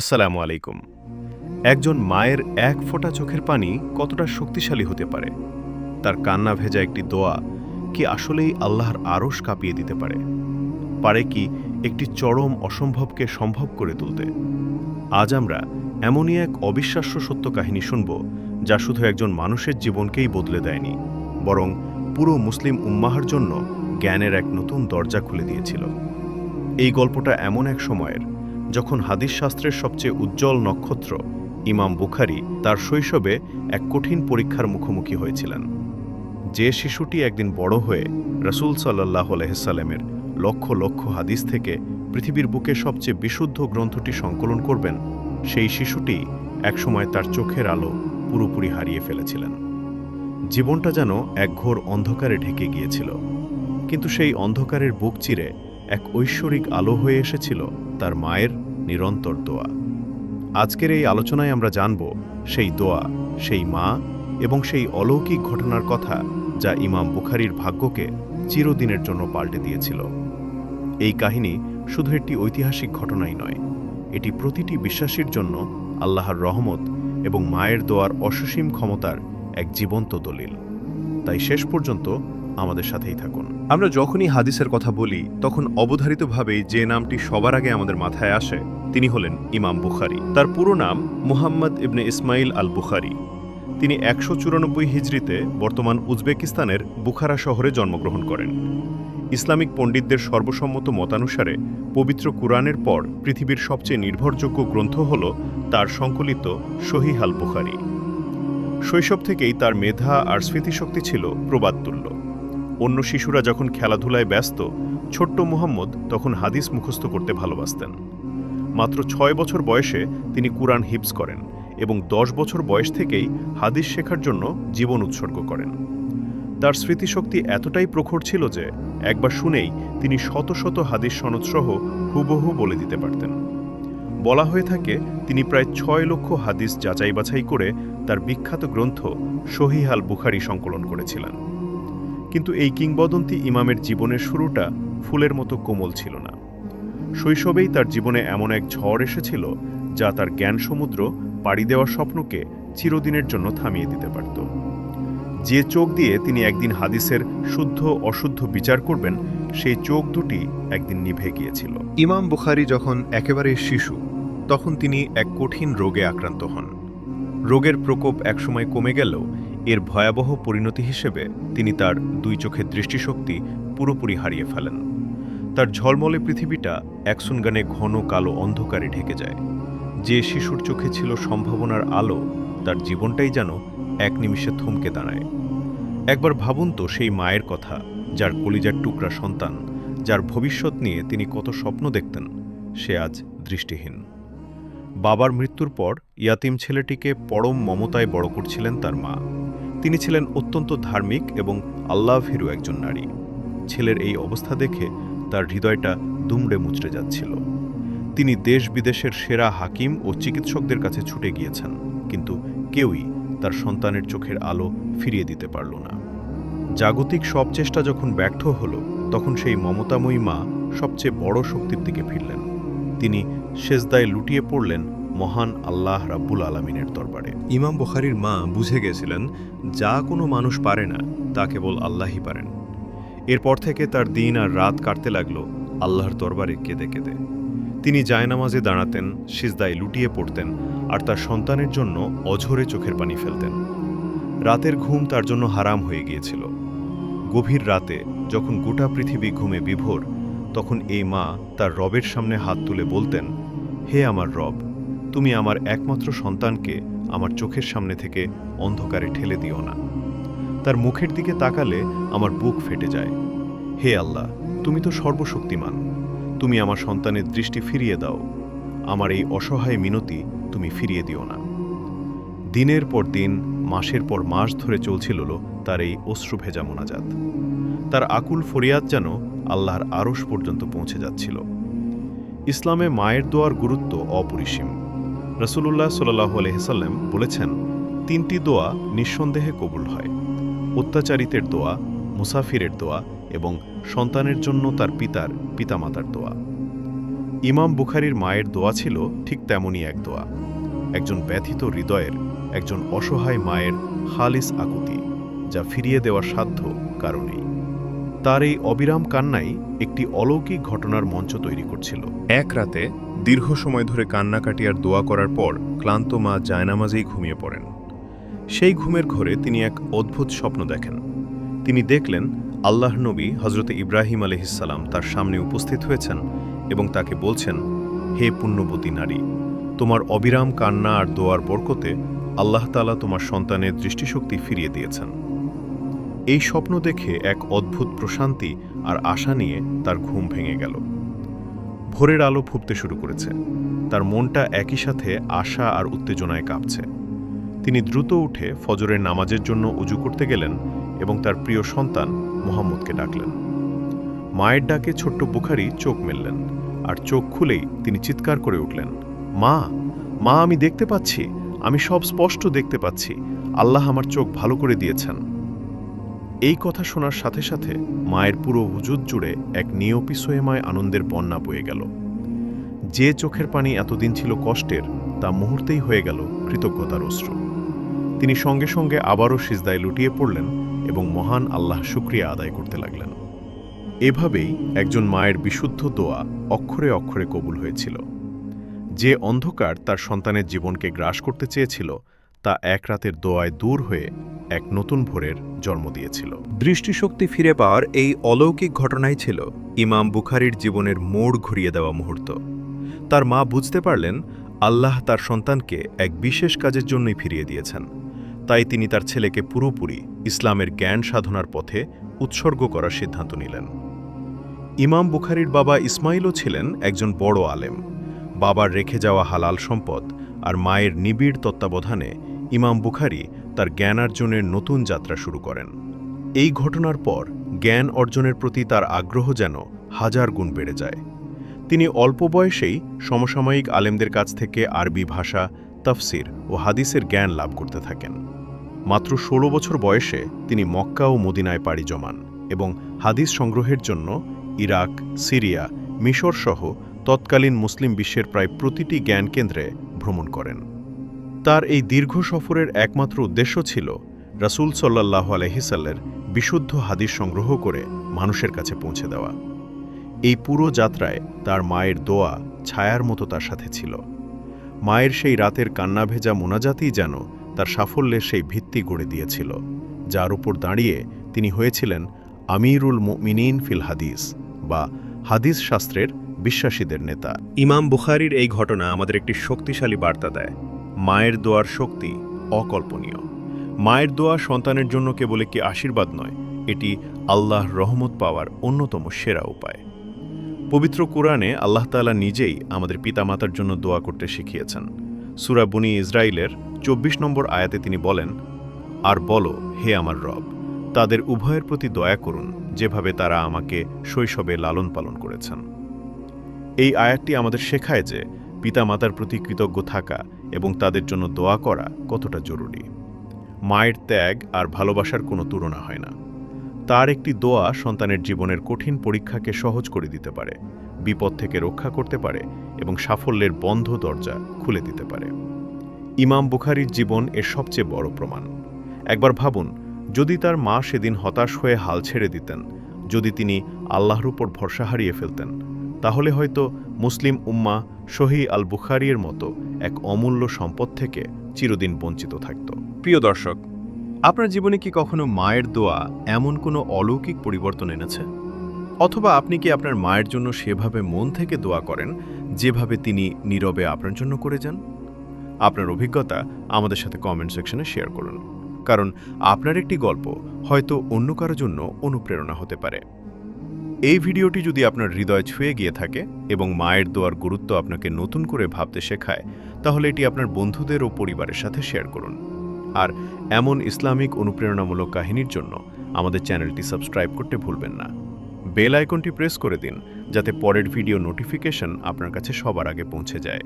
আসসালামু আলাইকুম। একজন মায়ের এক ফোঁটা চোখের পানি কতটা শক্তিশালী হতে পারে? তার কান্না ভেজা একটি দোয়া কি আসলেই আল্লাহর আরশ কাঁপিয়ে দিতে পারে? পারে কি একটি চরম অসম্ভবকে সম্ভব করে তুলতে? আজ আমরা এমনই এক অবিশ্বাস্য সত্য কাহিনী শুনব যা শুধু একজন মানুষের জীবনকেই বদলে দেয়নি, বরং পুরো মুসলিম উম্মাহার জন্য জ্ঞানের এক নতুন দরজা খুলে দিয়েছিল। এই গল্পটা এমন এক সময়ের যখন হাদিস শাস্ত্রের সবচেয়ে উজ্জ্বল নক্ষত্র, ইমাম বুখারি, তার শৈশবে এক কঠিন পরীক্ষার মুখোমুখি হয়েছিলেন। যে শিশুটি একদিন বড় হয়ে রসুল সাল্লাহ আলহিসাল্লামের লক্ষ লক্ষ হাদিস থেকে পৃথিবীর বুকে সবচেয়ে বিশুদ্ধ গ্রন্থটি সংকলন করবেন, সেই শিশুটি একসময় তার চোখের আলো পুরোপুরি হারিয়ে ফেলেছিলেন। জীবনটা যেন এক ঘোর অন্ধকারে ঢেকে গিয়েছিল, কিন্তু সেই অন্ধকারের বুক চিরে এক ঐশ্বরিক আলো হয়ে এসেছিল তার মায়ের নিরন্তর দোয়া। আজকের এই আলোচনায় আমরা জানব সেই দোয়া, সেই মা এবং সেই অলৌকিক ঘটনার কথা যা ইমাম বুখারির ভাগ্যকে চিরদিনের জন্য পাল্টে দিয়েছিল। এই কাহিনী শুধু একটি ঐতিহাসিক ঘটনাই নয়, এটি প্রতিটি বিশ্বাসীর জন্য আল্লাহর রহমত এবং মায়ের দোয়ার অসসীম ক্ষমতার এক জীবন্ত দলিল। তাই শেষ পর্যন্ত আমাদের সাথেই থাকুন। আমরা যখনই হাদিসের কথা বলি, তখন অবধারিতভাবেই যে নামটি সবার আগে আমাদের মাথায় আসে, তিনি হলেন ইমাম বুখারি। তার পুরো নাম মুহাম্মদ ইবনে ইসমাইল আল বুখারি তিনি একশো চুরানব্বই হিজড়িতে বর্তমান উজবেকিস্তানের বুখারা শহরে জন্মগ্রহণ করেন। ইসলামিক পণ্ডিতদের সর্বসম্মত মতানুসারে পবিত্র কুরআনের পর পৃথিবীর সবচেয়ে নির্ভরযোগ্য গ্রন্থ হল তার সংকলিত সহিহ আল বুখারি শৈশব থেকেই তার মেধা আর স্মৃতিশক্তি ছিল প্রবাদতুল্য অন্য শিশুরা যখন খেলাধুলায় ব্যস্ত, ছোট্ট মুহাম্মদ তখন হাদিস মুখস্থ করতে ভালোবাসতেন। মাত্র ছয় বছর বয়সে তিনি কুরআন হিপস করেন এবং দশ বছর বয়স থেকেই হাদিস শেখার জন্য জীবন উৎসর্গ করেন। তার স্মৃতিশক্তি এতটাই প্রখর ছিল যে একবার শুনেই তিনি শত শত হাদিস সনদসহ হুবহু বলে দিতে পারতেন। বলা হয়ে থাকে, তিনি প্রায় ছয় লক্ষ হাদিস যাচাই বাছাই করে তার বিখ্যাত গ্রন্থ সহিহাল বুখারি সংকলন করেছিলেন। কিন্তু এই কিংবদন্তি ইমামের জীবনের শুরুটা ফুলের মতো কোমল ছিল না। শৈশবেই তার জীবনে এমন এক ঝড় এসেছিল যা তার জ্ঞান সমুদ্র পাড়ি দেওয়ার স্বপ্নকে চিরদিনের জন্য থামিয়ে দিতে পারত। যে চোখ দিয়ে তিনি একদিন হাদিসের শুদ্ধ অশুদ্ধ বিচার করবেন, সেই চোখ দুটি একদিন নিভে গিয়েছিল। ইমাম বুখারি যখন একেবারে শিশু, তখন তিনি এক কঠিন রোগে আক্রান্ত হন। রোগের প্রকোপ একসময় কমে গেলেও এর ভয়াবহ পরিণতি হিসেবে তিনি তার দুই চোখের দৃষ্টিশক্তি পুরোপুরি হারিয়ে ফেলেন। তার ঝলমলে পৃথিবীটা একসুনগানে ঘন কালো অন্ধকারে ঢেকে যায়। যে শিশুর চোখে ছিল সম্ভাবনার আলো, তার জীবনটাই যেন এক নিমিষে থমকে দাঁড়ায়। একবার ভাবুন তো সেই মায়ের কথা, যার কলিজার টুকরা সন্তান, যার ভবিষ্যৎ নিয়ে তিনি কত স্বপ্ন দেখতেন, সে আজ দৃষ্টিহীন। বাবার মৃত্যুর পর ইয়াতিম ছেলেটিকে পরম মমতায় বড় করছিলেন তার মা। তিনি ছিলেন অত্যন্ত ধার্মিক এবং আল্লাহ ভীরু একজন নারী। ছেলের এই অবস্থা দেখে তার হৃদয়টা দুমড়ে মুচড়ে যাচ্ছিল। তিনি দেশ বিদেশের সেরা হাকিম ও চিকিৎসকদের কাছে ছুটে গিয়েছেন, কিন্তু কেউই তার সন্তানের চোখের আলো ফিরিয়ে দিতে পারল না। জাগতিক সব চেষ্টা যখন ব্যর্থ হল, তখন সেই মমতাময়ী মা সবচেয়ে বড় শক্তির দিকে ফিরলেন। তিনি সেজদায় লুটিয়ে পড়লেন মহান আল্লাহ রাব্বুল আলমিনের দরবারে। ইমাম বুখারির মা বুঝে গেছিলেন, যা কোনো মানুষ পারে না, তা কেবল আল্লাহই পারেন। এরপর থেকে তার দিন আর রাত কাটতে লাগল আল্লাহর দরবারে কেঁদে কেঁদে। তিনি জায়নামাজে দাঁড়াতেন, সিজদায় লুটিয়ে পড়তেন আর তার সন্তানের জন্য অঝরে চোখের পানি ফেলতেন। রাতের ঘুম তার জন্য হারাম হয়ে গিয়েছিল। গভীর রাতে যখন গোটা পৃথিবী ঘুমে বিভোর, তখন এই মা তার রবের সামনে হাত তুলে বলতেন, হে আমার রব তুমি আমার একমাত্র সন্তানকে আমার চোখের সামনে থেকে অন্ধকারে ঠেলে দিও না। তার মুখের দিকে তাকালে আমার বুক ফেটে যায়। হে আল্লাহ, তুমি তো সর্বশক্তিমান। তুমি আমার সন্তানের দৃষ্টি ফিরিয়ে দাও। আমার এই অসহায় মিনতি তুমি ফিরিয়ে দিও না। দিনের পর দিন, মাসের পর মাস ধরে চলছিল তার এই অশ্রু ভেজা মোনাজাত। তার আকুল ফরিয়াদ যেন আল্লাহর আরশ পর্যন্ত পৌঁছে যাচ্ছিল। ইসলামে মায়ের দোয়ার গুরুত্ব অপরিসীম। রসুল্লাহ সাল্লাহ আলহিসাল্লাম বলেছেন, তিনটি দোয়া নিঃসন্দেহে কবুল হয়। অত্যাচারিতের দোয়া, মুসাফিরের দোয়া এবং সন্তানের জন্য তার পিতার পিতামাতার দোয়া। ইমাম বুখারির মায়ের দোয়া ছিল ঠিক তেমনই এক দোয়া। একজন ব্যথিত হৃদয়ের একজন অসহায় মায়ের হালিস আকুতি, যা ফিরিয়ে দেওয়ার সাধ্য কারণেই তার এই অবিরাম কান্নাই একটি অলৌকিক ঘটনার মঞ্চ তৈরি করছিল। এক রাতে দীর্ঘ সময় ধরে কান্নাকাটি আর দোয়া করার পর ক্লান্ত মা জায়নামাজেই ঘুমিয়ে পড়েন। সেই ঘুমের ঘরে তিনি এক অদ্ভুত স্বপ্ন দেখেন। তিনি দেখলেন, আল্লাহ নবী হজরত ইব্রাহিম আলহিসাল্লাম তার সামনে উপস্থিত হয়েছেন এবং তাকে বলছেন, হে পুণ্যবতী নারী, তোমার অবিরাম কান্না আর দোয়ার বরকতে আল্লাহ তালা তোমার সন্তানের দৃষ্টিশক্তি ফিরিয়ে দিয়েছেন। এই স্বপ্ন দেখে এক অদ্ভুত প্রশান্তি আর আশা নিয়ে তার ঘুম ভেঙে গেল। ভোরের আলো ফুটতে শুরু করেছে। তার মনটা একই সাথে আশা আর উত্তেজনায় কাঁপছে। তিনি দ্রুত উঠে ফজরের নামাজের জন্য উজু করতে গেলেন এবং তার প্রিয় সন্তান মোহাম্মদকে ডাকলেন। মায়ের ডাকে ছোট্ট বুখারি চোখ মেললেন আর চোখ খুলেই তিনি চিৎকার করে উঠলেন, মা মা, আমি দেখতে পাচ্ছি, আমি সব স্পষ্ট দেখতে পাচ্ছি। আল্লাহ আমার চোখ ভালো করে দিয়েছেন। এই কথা শোনার সাথে সাথে মায়ের পুরো হুজুদ জুড়ে এক নিয়পিসোয়েময় আনন্দের বন্যা বয়ে গেল। যে চোখের পানি এতদিন ছিল কষ্টের, তা মুহূর্তেই হয়ে গেল কৃতজ্ঞতার অশ্রু। তিনি সঙ্গে সঙ্গে আবারও সিজদায় লুটিয়ে পড়লেন এবং মহান আল্লাহ শুক্রিয়া আদায় করতে লাগলেন। এভাবেই একজন মায়ের বিশুদ্ধ দোয়া অক্ষরে অক্ষরে কবুল হয়েছিল। যে অন্ধকার তার সন্তানের জীবনকে গ্রাস করতে চেয়েছিল তা এক রাতের দোয়ায় দূর হয়ে এক নতুন ভোরের জন্ম দিয়েছিল। দৃষ্টিশক্তি ফিরে পাওয়ার এই অলৌকিক ঘটনাই ছিল ইমাম বুখারির জীবনের মোড় ঘুরিয়ে দেওয়া মুহূর্ত। তার মা বুঝতে পারলেন, আল্লাহ তার সন্তানকে এক বিশেষ কাজের জন্যই ফিরিয়ে দিয়েছেন। তাই তিনি তার ছেলেকে পুরোপুরি ইসলামের জ্ঞান সাধনার পথে উৎসর্গ করার সিদ্ধান্ত নিলেন। ইমাম বুখারির বাবা ইসমাইলও ছিলেন একজন বড় আলেম। বাবার রেখে যাওয়া হালাল সম্পদ আর মায়ের নিবিড় তত্ত্বাবধানে ইমাম বুখারি তার জ্ঞানার্জনের নতুন যাত্রা শুরু করেন। এই ঘটনার পর জ্ঞান অর্জনের প্রতি তার আগ্রহ যেন হাজার গুণ বেড়ে যায়। তিনি অল্প বয়সেই সমসাময়িক আলেমদের কাছ থেকে আরবি ভাষা, তফসির ও হাদিসের জ্ঞান লাভ করতে থাকেন। মাত্র ষোলো বছর বয়সে তিনি মক্কা ও মদিনায় পাড়ি জমান এবং হাদিস সংগ্রহের জন্য ইরাক, সিরিয়া মিশর সহ তৎকালীন মুসলিম বিশ্বের প্রায় প্রতিটি জ্ঞান কেন্দ্রে ভ্রমণ করেন। তার এই দীর্ঘ সফরের একমাত্র উদ্দেশ্য ছিল রাসূল সাল্লাহ আলহিসাল্লের বিশুদ্ধ হাদিস সংগ্রহ করে মানুষের কাছে পৌঁছে দেওয়া। এই পুরো যাত্রায় তার মায়ের দোয়া ছায়ার মতো তার সাথে ছিল। মায়ের সেই রাতের কান্না ভেজা মোনাজাতই যেন তার সাফল্যের সেই ভিত্তি গড়ে দিয়েছিল, যার উপর দাঁড়িয়ে তিনি হয়েছিলেন আমিরুল মুমিনিন ফিল হাদিস বা হাদিস শাস্ত্রের বিশ্বাসীদের নেতা। ইমাম বুখারির এই ঘটনা আমাদের একটি শক্তিশালী বার্তা দেয়। মায়ের দোয়ার শক্তি অকল্পনীয়। মায়ের দোয়া সন্তানের জন্য কেবল একটি আশীর্বাদ নয়, এটি আল্লাহর রহমত পাওয়ার অন্যতম সেরা উপায়। পবিত্র কোরআনে আল্লাহ তাআলা নিজেই আমাদের পিতামাতার জন্য দোয়া করতে শিখিয়েছেন। সুরা বুনি ইসরায়েলের চব্বিশ নম্বর আয়াতে তিনি বলেন, আর বলো, হে আমার রব, তাদের উভয়ের প্রতি দয়া করুন, যেভাবে তারা আমাকে শৈশবে লালন পালন করেছেন। এই আয়াতটি আমাদের শেখায় যে পিতামাতার প্রতি কৃতজ্ঞ থাকা এবং তাদের জন্য দোয়া করা কতটা জরুরি। মায়ের ত্যাগ আর ভালোবাসার কোনো তুলনা হয় না। তার একটি দোয়া সন্তানের জীবনের কঠিন পরীক্ষাকে সহজ করে দিতে পারে, বিপদ থেকে রক্ষা করতে পারে এবং সাফল্যের বন্ধ দরজা খুলে দিতে পারে। ইমাম বুখারির জীবন এর সবচেয়ে বড় প্রমাণ। একবার ভাবুন, যদি তার মা সেদিন হতাশ হয়ে হাল ছেড়ে দিতেন, যদি তিনি আল্লাহর উপর ভরসা হারিয়ে ফেলতেন তাহলে হয়তো মুসলিম উম্মা শহী আল বুখারির মতো এক অমূল্য সম্পদ থেকে চিরদিন বঞ্চিত থাকত। প্রিয় দর্শক, আপনার জীবনে কি কখনো মায়ের দোয়া এমন কোনো অলৌকিক পরিবর্তন এনেছে? অথবা আপনি কি আপনার মায়ের জন্য সেভাবে মন থেকে দোয়া করেন যেভাবে তিনি নীরবে আপনার জন্য করে যান? আপনার অভিজ্ঞতা আমাদের সাথে কমেন্ট সেকশনে শেয়ার করুন। কারণ আপনার একটি গল্প হয়তো অন্য কারও জন্য অনুপ্রেরণা হতে পারে। এই ভিডিওটি যদি আপনার হৃদয় ছুঁয়ে গিয়ে থাকে এবং মায়ের দোয়ার গুরুত্ব আপনাকে নতুন করে ভাবতে শেখায়, তাহলে এটি আপনার বন্ধুদের ও পরিবারের সাথে শেয়ার করুন। আর এমন ইসলামিক অনুপ্রেরণামূলক কাহিনীর জন্য আমাদের চ্যানেলটি সাবস্ক্রাইব করতে ভুলবেন না। বেল আইকনটি প্রেস করে দিন, যাতে পরের ভিডিও নোটিফিকেশন আপনার কাছে সবার আগে পৌঁছে যায়।